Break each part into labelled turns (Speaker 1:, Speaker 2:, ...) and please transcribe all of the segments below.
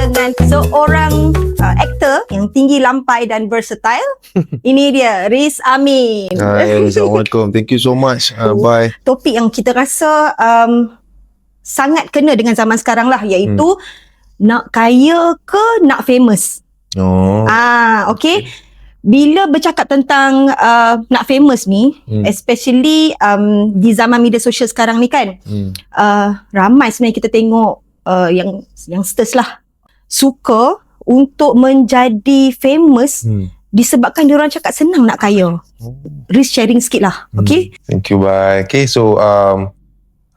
Speaker 1: dengan seorang uh, aktor yang tinggi lampai dan versatile. Ini dia Riz Amin.
Speaker 2: Hai, Assalamualaikum. Thank you so much. Uh, bye.
Speaker 1: Topik yang kita rasa um, sangat kena dengan zaman sekarang lah iaitu nak kaya ke nak famous.
Speaker 2: Oh.
Speaker 1: Ah, okay. Bila bercakap tentang uh, nak famous ni,
Speaker 2: Hmm.
Speaker 1: especially um, di zaman media sosial sekarang ni kan,
Speaker 2: Hmm.
Speaker 1: uh, ramai sebenarnya kita tengok uh, yang youngsters lah suka untuk menjadi famous
Speaker 2: Hmm.
Speaker 1: disebabkan dia orang cakap senang nak kaya. Risk sharing sikit lah, okay?
Speaker 2: Thank you, bye. Okay, so um,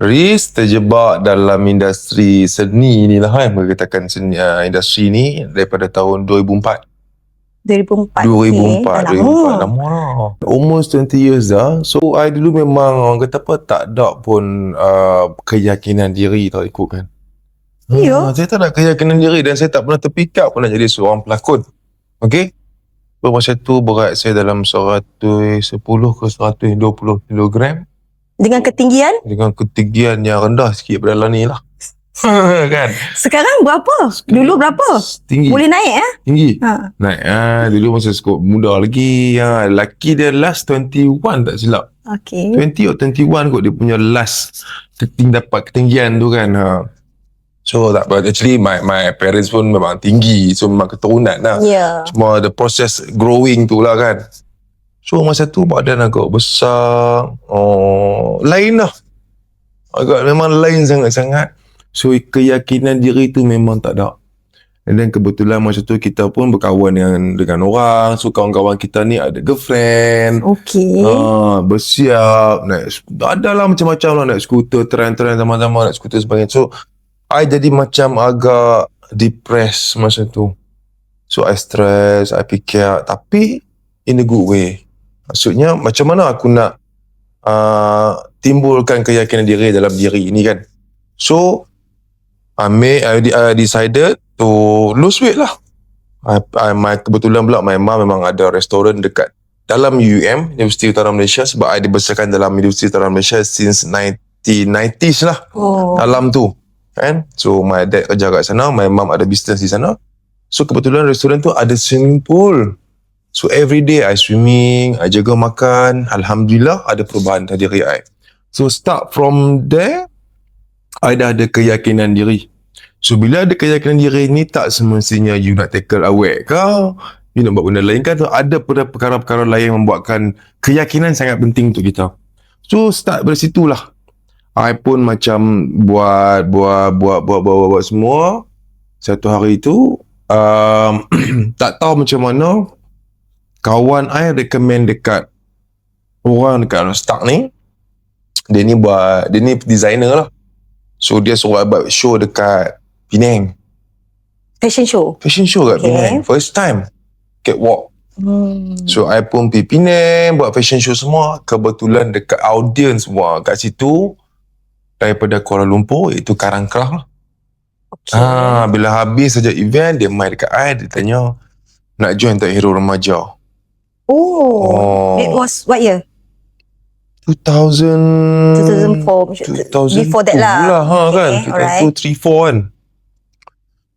Speaker 2: Riz terjebak dalam industri seni ni lah kan. Berkatakan seni, uh, industri ni daripada tahun 2004.
Speaker 1: 2004.
Speaker 2: 2004.
Speaker 1: okay.
Speaker 2: 2004. Lama lah. Almost 20 years dah. So, I dulu memang orang kata apa, tak ada pun uh, keyakinan diri tau ikut kan.
Speaker 1: Ya.
Speaker 2: Ah, saya tak ada keyakinan diri dan saya tak pernah terpikat pun nak jadi seorang pelakon. Okay? So, masa tu berat saya dalam 110 ke 120 kilogram
Speaker 1: Dengan ketinggian,
Speaker 2: dengan ketinggian yang rendah sikit pada ni lah. kan?
Speaker 1: sekarang berapa? Dulu berapa?
Speaker 2: Tinggi.
Speaker 1: Boleh naik eh?
Speaker 2: Tinggi.
Speaker 1: Ha.
Speaker 2: Naik ah dulu masa skop muda lagi. Ha, laki dia last 21 tak silap.
Speaker 1: Okay.
Speaker 2: 20 atau 21 kot dia punya last keting dapat ketinggian tu kan. Ha. So tak apa. Actually my my parents pun memang tinggi. So memang keturunan lah.
Speaker 1: Ya.
Speaker 2: Cuma the process growing tu lah kan. So masa tu badan agak besar. Oh, lain lah. Agak memang lain sangat-sangat. So keyakinan diri tu memang tak ada. And then kebetulan masa tu kita pun berkawan dengan dengan orang. So kawan-kawan kita ni ada girlfriend.
Speaker 1: Okay.
Speaker 2: Ah, bersiap naik ada lah macam-macam lah naik skuter trend-trend sama-sama naik skuter sebagainya. So I jadi macam agak depressed masa tu. So I stress, I fikir tapi in a good way. Maksudnya macam mana aku nak uh, timbulkan keyakinan diri dalam diri ini kan. So I made, I, de- I decided to lose weight lah. I, I, my, kebetulan pula my mom memang ada restoran dekat dalam UUM, Universiti Utara Malaysia sebab I dibesarkan dalam Universiti Utara Malaysia since 1990s lah
Speaker 1: Oh.
Speaker 2: dalam tu kan? So my dad kerja kat sana my mom ada business di sana. So kebetulan restoran tu ada swimming pool. So every day I swimming I jaga makan. Alhamdulillah ada perubahan dalam diri I. So start from there I dah ada keyakinan diri. So bila ada keyakinan diri ni tak semestinya you nak tackle awet kau you nak buat benda lain kan so ada perkara-perkara lain yang membuatkan keyakinan sangat penting untuk kita. So start dari situlah I pun macam buat buat buat buat buat buat, buat semua. Satu hari tu um, tak tahu macam mana kawan I recommend dekat orang dekat Stock ni. Dia ni buat dia ni designer lah. So dia suruh I buat show dekat Penang.
Speaker 1: Fashion show.
Speaker 2: fashion show kat
Speaker 1: Okay.
Speaker 2: Penang first time. Catwalk.
Speaker 1: Hmm.
Speaker 2: So I pun pergi Penang Buat fashion show semua. Kebetulan dekat audience semua. Kat situ Daripada Kuala Lumpur Itu Karang Kelah lah
Speaker 1: Okay.
Speaker 2: ah, Bila habis saja event Dia main dekat I Dia tanya Nak join tak hero remaja
Speaker 1: Oh.
Speaker 2: Oh.
Speaker 1: It was what year?
Speaker 2: 2000
Speaker 1: 2004.
Speaker 2: 2000
Speaker 1: Before that lah.
Speaker 2: lah ha, kan
Speaker 1: Okay, alright.
Speaker 2: 2003 4 kan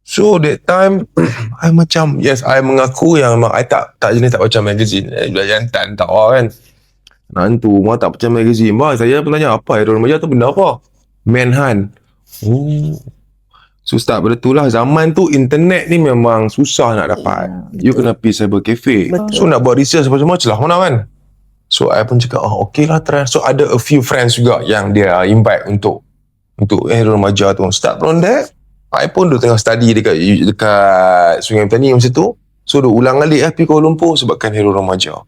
Speaker 2: So that time I macam Yes I mengaku yang memang I tak Tak jenis tak baca magazine eh, Bila jantan tak lah kan Nantu Mah tak baca magazine Bah saya pun tanya Apa Hero Remaja tu benda apa Manhunt Oh So start pada tu lah Zaman tu internet ni memang Susah nak dapat
Speaker 1: Ya,
Speaker 2: You kena pergi cyber cafe
Speaker 1: Betul.
Speaker 2: So nak buat research apa-apa Celah mana kan So I pun cakap Oh okay lah try So ada a few friends juga Yang dia invite untuk Untuk eh remaja tu Start from there I pun dulu tengah study dekat dekat Sungai Petani masa tu. So duk ulang alik lah pergi Kuala Lumpur sebabkan hero remaja.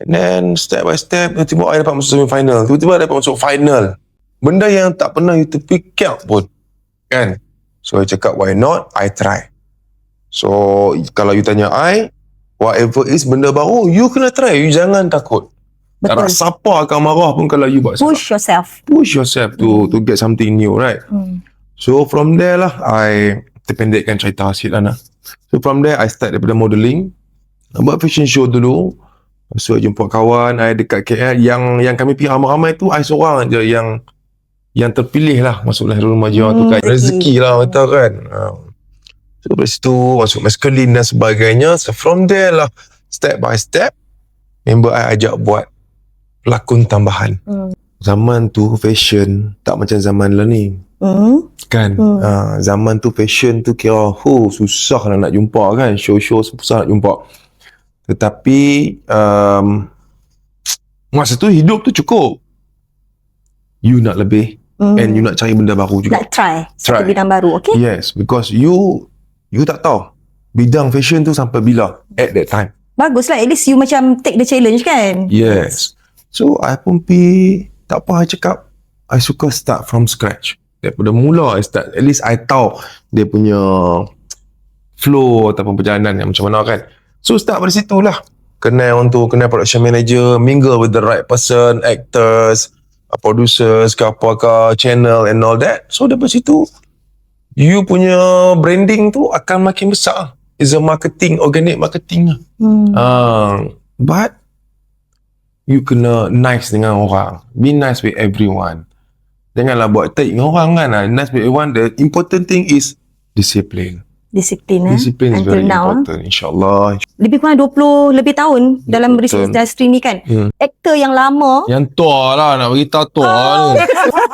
Speaker 2: And then step by step tiba-tiba I dapat masuk semi final. Tiba-tiba I dapat masuk final. Benda yang tak pernah you terfikir pun. Kan? So I cakap why not? I try. So kalau you tanya I, whatever is benda baru, you kena try. You jangan takut. Tak
Speaker 1: Betul.
Speaker 2: siapa akan marah pun kalau you buat salah.
Speaker 1: Push yourself.
Speaker 2: Push yourself to to get something new, right?
Speaker 1: Hmm.
Speaker 2: So from there lah I terpendekkan cerita sikit lah nak. So from there I start daripada modelling buat fashion show dulu So I jumpa kawan I dekat KL Yang yang kami pergi ramai-ramai tu I seorang je yang Yang terpilih lah Masuk Lahirul Remaja tu
Speaker 1: Hmm,
Speaker 2: kan
Speaker 1: rezeki.
Speaker 2: Lah kata kan ha. So dari situ masuk masculine dan sebagainya. So from there lah step by step member I ajak buat pelakon tambahan.
Speaker 1: Hmm.
Speaker 2: Zaman tu fashion tak macam zaman lah ni.
Speaker 1: Hmm.
Speaker 2: Kan?
Speaker 1: Hmm.
Speaker 2: Ha, zaman tu fashion tu kira oh, susah lah nak jumpa kan. Show-show susah nak jumpa. Tetapi um, masa tu hidup tu cukup. You nak lebih
Speaker 1: Hmm.
Speaker 2: and you nak cari benda baru juga.
Speaker 1: nak try
Speaker 2: Try.
Speaker 1: satu bidang baru, okay?
Speaker 2: Yes, because you you tak tahu bidang fashion tu sampai bila at that time.
Speaker 1: Baguslah, at least you macam take the challenge kan?
Speaker 2: Yes. So I pun pi tak apa I cakap I suka start from scratch. Daripada mula I start at least I tahu dia punya flow ataupun perjalanan yang macam mana kan. So start dari situ lah. Kenal untuk kenal production manager, mingle with the right person, actors, producers, ke apakah, channel and all that. So daripada situ, you punya branding tu akan makin besar. It's a marketing, organic marketing lah.
Speaker 1: Hmm.
Speaker 2: Uh, but you kena nice dengan orang. Be nice with everyone. Janganlah buat taik dengan orang kan. Nice with everyone. The important thing is discipline.
Speaker 1: Disiplin eh?
Speaker 2: Discipline is
Speaker 1: Until
Speaker 2: very
Speaker 1: now,
Speaker 2: important. InsyaAllah.
Speaker 1: Lebih kurang 20 lebih tahun dalam
Speaker 2: Betul.
Speaker 1: bisnes industri ni kan?
Speaker 2: Hmm.
Speaker 1: Aktor yang lama,
Speaker 2: Yang tua lah nak beritahu tua
Speaker 1: Oh.
Speaker 2: ni.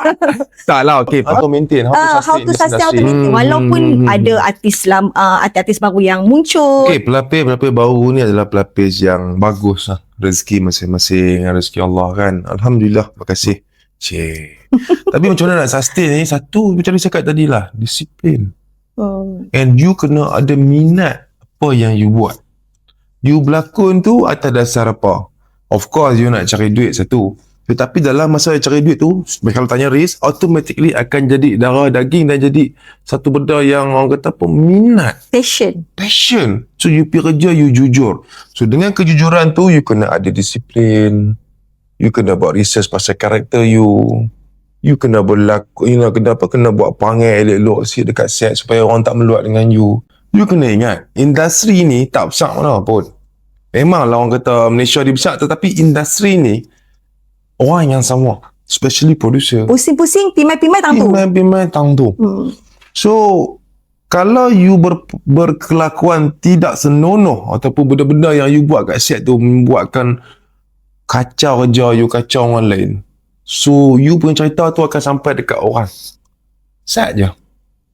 Speaker 2: tak lah. Okay. How to maintain. How to
Speaker 1: Ah,
Speaker 2: sustain
Speaker 1: how to sustain, how to
Speaker 2: industry.
Speaker 1: maintain.
Speaker 2: Hmm,
Speaker 1: Walaupun
Speaker 2: hmm, hmm,
Speaker 1: ada artis lam, uh, artis-artis baru yang muncul.
Speaker 2: Okay, pelapis-pelapis baru ni adalah pelapis yang bagus lah. Rezeki masing-masing, rezeki Allah kan. Alhamdulillah, terima kasih. Cik. Tapi macam mana nak sustain ni? Satu, macam dia cakap tadi lah, disiplin.
Speaker 1: Hmm.
Speaker 2: And you kena ada minat apa yang you buat. You berlakon tu atas dasar apa? Of course, you nak cari duit satu. Tetapi dalam masa cari duit tu, kalau tanya Riz, automatically akan jadi darah daging dan jadi satu benda yang orang kata apa, minat
Speaker 1: Passion.
Speaker 2: passion. So you pergi kerja, you jujur. So dengan kejujuran tu, you kena ada disiplin. You kena buat research pasal karakter you. You kena berlaku, you know, kena apa, kena buat perangai elok-elok sikit dekat set supaya orang tak meluat dengan you. You kena ingat, industri ni tak besar mana pun. Memanglah orang kata Malaysia dia besar tetapi industri ni orang yang sama. Especially producer.
Speaker 1: Pusing-pusing, pimai-pimai tang tu.
Speaker 2: Pimai-pimai tang tu.
Speaker 1: Hmm.
Speaker 2: So kalau you ber, berkelakuan tidak senonoh ataupun benda-benda yang you buat kat set tu membuatkan kacau kerja you, kacau orang lain. So you punya cerita tu akan sampai dekat orang. Set je.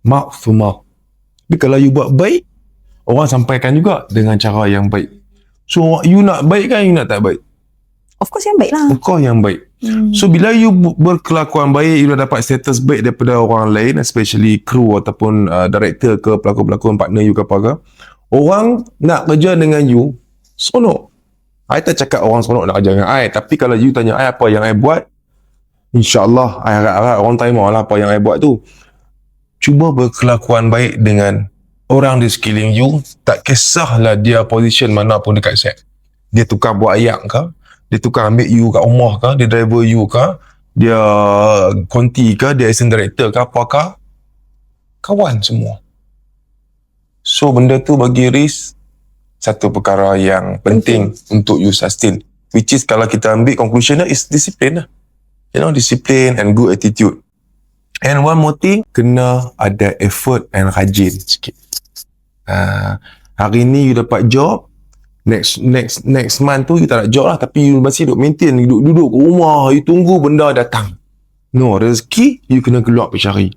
Speaker 2: Mouth to mouth. Tapi kalau you buat baik, orang sampaikan juga dengan cara yang baik. So you nak baik kan you nak tak baik?
Speaker 1: Of course yang baik lah.
Speaker 2: Kau yang baik.
Speaker 1: Hmm.
Speaker 2: So bila you berkelakuan baik, you dah dapat status baik daripada orang lain, especially kru ataupun uh, director ke pelakon-pelakon partner you ke apa ke, orang nak kerja dengan you, seronok. I tak cakap orang seronok nak kerja dengan I, tapi kalau you tanya I apa yang I buat, insyaAllah I harap-harap orang terima lah apa yang I buat tu. Cuba berkelakuan baik dengan orang di sekeliling you, tak kisahlah dia position mana pun dekat set. Dia tukar buat ayak ke, dia tukar ambil you kat rumah ke, dia driver you ke, dia konti ke, dia assistant director ke, apakah, kawan semua. So benda tu bagi Riz satu perkara yang penting untuk you sustain. Which is kalau kita ambil conclusion is discipline lah. You know, discipline and good attitude. And one more thing, kena ada effort and rajin sikit. Uh, hari ni you dapat job, next next next month tu you tak nak job lah tapi you masih duduk maintain duduk duduk kat rumah you tunggu benda datang no rezeki you kena keluar pergi cari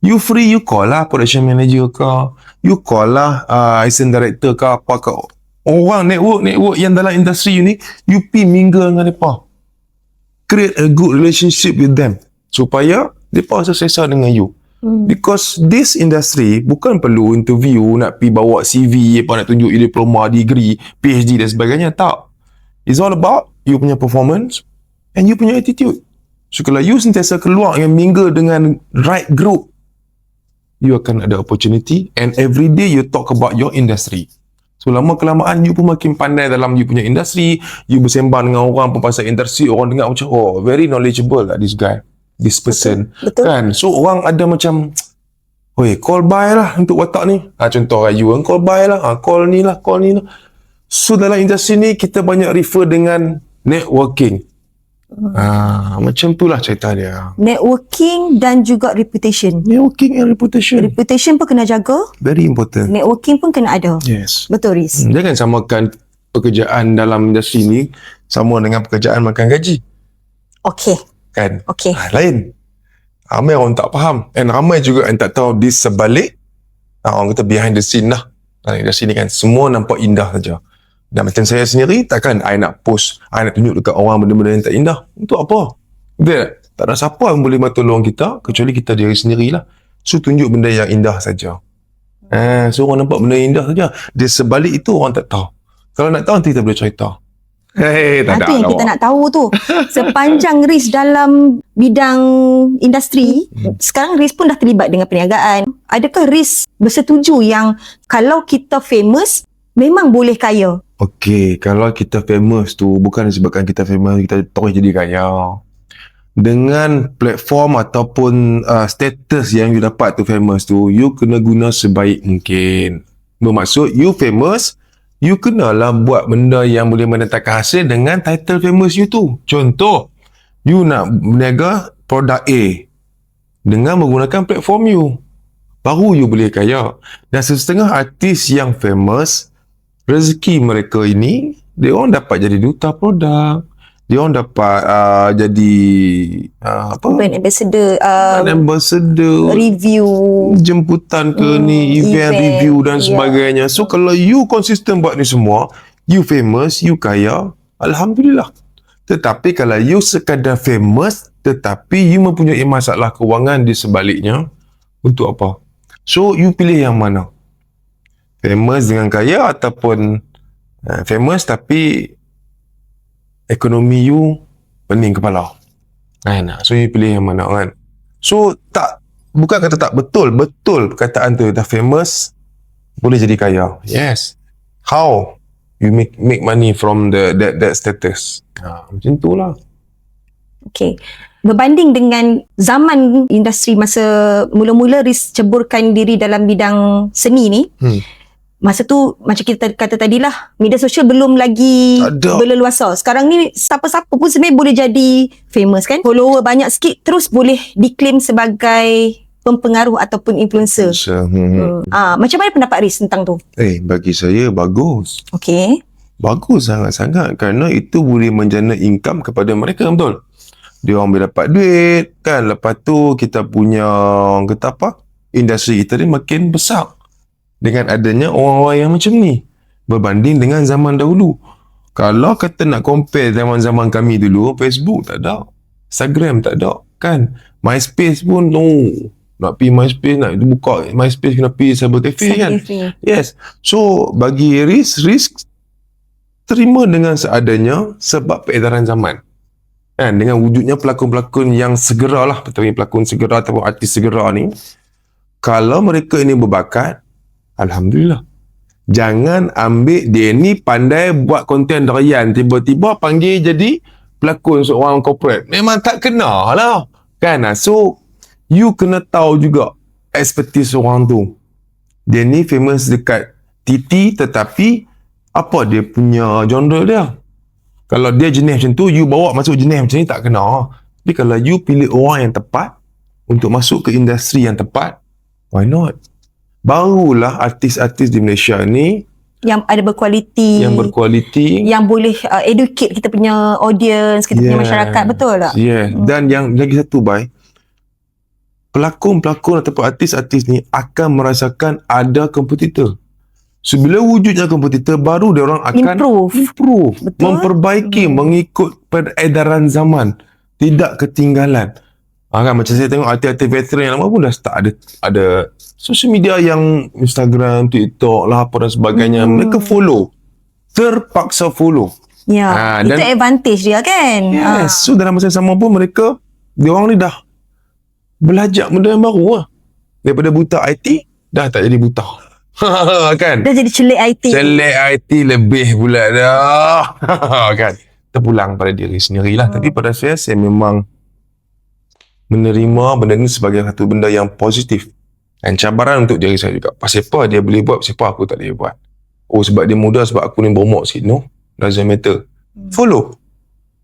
Speaker 2: you free you call lah production manager ke you call lah uh, assistant director ke apa ke orang network network yang dalam industri you ni you pi mingle dengan mereka create a good relationship with them supaya mereka rasa selesa dengan you
Speaker 1: Hmm.
Speaker 2: Because this industry bukan perlu interview, nak pi bawa CV, apa nak tunjuk you diploma, degree, PhD dan sebagainya. Tak. It's all about you punya performance and you punya attitude. So kalau you sentiasa keluar yang mingle dengan right group, you akan ada opportunity and every day you talk about your industry. So lama kelamaan you pun makin pandai dalam you punya industri, you bersembang dengan orang pun pasal industri, orang dengar macam oh very knowledgeable lah this guy, this person.
Speaker 1: Betul.
Speaker 2: Kan? So orang ada macam Oi, call buy lah untuk watak ni. Ha, contoh lah, you kan call buy lah. Ha, call ni lah, call ni lah. So dalam industri ni, kita banyak refer dengan networking. Ah, macam tu lah cerita dia.
Speaker 1: Networking dan juga reputation.
Speaker 2: Networking and reputation.
Speaker 1: Reputation pun kena jaga,
Speaker 2: Very important.
Speaker 1: networking pun kena ada.
Speaker 2: Yes.
Speaker 1: Betul, Riz?
Speaker 2: Hmm, Jangan samakan pekerjaan dalam industri ni sama dengan pekerjaan makan gaji.
Speaker 1: Okey,
Speaker 2: Kan?
Speaker 1: okey.
Speaker 2: Ah, lain. Ramai orang tak faham. And ramai juga yang tak tahu di sebalik ah, orang kata behind the scene lah. Dalam industri ni kan semua nampak indah saja. Dan macam saya sendiri takkan I nak post, I nak tunjuk dekat orang benda-benda yang tak indah. Untuk apa? Betul tak? Tak ada siapa yang boleh tolong kita kecuali kita diri sendirilah. So tunjuk benda yang indah saja. Eh, so orang nampak benda yang indah saja. Di sebalik itu orang tak tahu. Kalau nak tahu nanti kita boleh cerita. Hei, tak
Speaker 1: Itu
Speaker 2: ada.
Speaker 1: yang
Speaker 2: lah,
Speaker 1: kita nak tahu tu. Sepanjang Riz dalam bidang industri, sekarang Riz pun dah terlibat dengan perniagaan. Adakah Riz bersetuju yang kalau kita famous, memang boleh kaya?
Speaker 2: Okey, kalau kita famous tu bukan disebabkan kita famous kita terus jadi kaya. Dengan platform ataupun uh, status yang you dapat tu famous tu, you kena guna sebaik mungkin. Bermaksud you famous, you kenalah buat benda yang boleh mendatangkan hasil dengan title famous you tu. Contoh, you nak berniaga produk A dengan menggunakan platform you. Baru you boleh kaya. Dan setengah artis yang famous, rezeki mereka ini dia orang dapat jadi duta produk. Dia orang dapat uh, jadi uh, apa?
Speaker 1: Brand ambassador, uh,
Speaker 2: brand ambassador.
Speaker 1: review.
Speaker 2: jemputan ke
Speaker 1: Hmm,
Speaker 2: ni event,
Speaker 1: event,
Speaker 2: review dan
Speaker 1: ya.
Speaker 2: sebagainya. So kalau you konsisten buat ni semua you famous you kaya alhamdulillah. Tetapi kalau you sekadar famous tetapi you mempunyai masalah kewangan di sebaliknya untuk apa? So you pilih yang mana famous dengan kaya ataupun uh, famous tapi ekonomi you pening kepala? Kan so you pilih yang mana kan? So tak bukan kata tak betul betul perkataan tu dah famous boleh jadi kaya. Yes. How you make make money from the that that status? Ha, macam tu lah.
Speaker 1: Okay. Berbanding dengan zaman industri masa mula-mula Riz ceburkan diri dalam bidang seni ni,
Speaker 2: Hmm.
Speaker 1: Masa tu macam kita kata tadilah, media sosial belum lagi berleluasa. Sekarang ni siapa-siapa pun sebenarnya boleh jadi famous kan? Follower banyak sikit terus boleh diklaim sebagai pempengaruh ataupun influencer.
Speaker 2: so, hmm. hmm.
Speaker 1: Hmm. Ah, macam mana pendapat Riz tentang tu?
Speaker 2: eh bagi saya bagus
Speaker 1: Okay.
Speaker 2: Bagus sangat-sangat kerana itu boleh menjana income kepada mereka betul. Dia orang boleh dapat duit kan. Lepas tu kita punya orang kata apa? Industri kita ni makin besar dengan adanya orang-orang yang macam ni berbanding dengan zaman dahulu. Kalau kata nak compare zaman-zaman kami dulu, Facebook tak ada. Instagram tak ada kan. MySpace pun no. Nak pergi MySpace, nak buka MySpace kena pergi cyber cafe kan. Yes. So bagi risk, risk terima dengan seadanya sebab peredaran zaman. Kan dengan wujudnya pelakon-pelakon yang segera lah, pelakon segera ataupun artis segera ni, kalau mereka ini berbakat, alhamdulillah. Jangan ambil dia ni pandai buat konten darian tiba-tiba panggil jadi pelakon seorang corporate. Memang tak kena lah. Kan? So, you kena tahu juga expertise orang tu. Dia ni famous dekat TT tetapi apa dia punya genre dia? Kalau dia jenis macam tu, you bawa masuk jenis macam ni tak kena. Tapi kalau you pilih orang yang tepat untuk masuk ke industri yang tepat, why not? Barulah artis-artis di Malaysia ni
Speaker 1: Yang ada berkualiti.
Speaker 2: yang berkualiti.
Speaker 1: yang boleh uh, educate kita punya audience, kita punya
Speaker 2: Yeah.
Speaker 1: masyarakat, betul tak?
Speaker 2: Yeah.
Speaker 1: Hmm.
Speaker 2: Dan yang lagi satu, Bai. Pelakon-pelakon ataupun artis-artis ni akan merasakan ada kompetitor. So, bila wujudnya kompetitor, baru dia orang akan
Speaker 1: Improve.
Speaker 2: improve,
Speaker 1: Betul.
Speaker 2: memperbaiki,
Speaker 1: Hmm.
Speaker 2: mengikut peredaran zaman, tidak ketinggalan. Ha, kan macam saya tengok artis-artis veteran yang lama pun dah start ada ada social media yang Instagram, TikTok lah apa dan sebagainya.
Speaker 1: Hmm.
Speaker 2: Mereka follow. Terpaksa follow.
Speaker 1: Ya,
Speaker 2: Ah,
Speaker 1: itu
Speaker 2: dan-
Speaker 1: advantage dia kan.
Speaker 2: Yes. So dalam masa yang sama pun mereka dia orang ni dah belajar benda yang baru lah. Daripada buta IT dah tak jadi buta. kan?
Speaker 1: Dia jadi celik IT.
Speaker 2: Select IT lebih pula dah. kan? Terpulang pada diri sendirilah. Tapi pada saya, saya memang menerima benda ni sebagai satu benda yang positif. Dan cabaran untuk diri saya juga. Pasal apa dia boleh buat, pasal apa aku tak boleh buat. Oh sebab dia muda, sebab aku ni berumur sikit. No, doesn't matter.
Speaker 1: Hmm.
Speaker 2: Follow.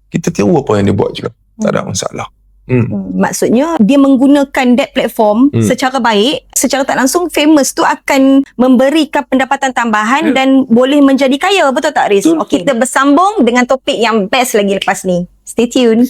Speaker 2: kita tahu apa yang dia buat juga. Tak ada masalah. Hmm.
Speaker 1: Hmm, Maksudnya dia menggunakan that platform
Speaker 2: Hmm.
Speaker 1: secara baik, secara tak langsung famous tu akan memberikan pendapatan tambahan
Speaker 2: Ya.
Speaker 1: dan boleh menjadi kaya, betul tak Riz? Okay, kita bersambung dengan topik yang best lagi lepas ni. Stay tune.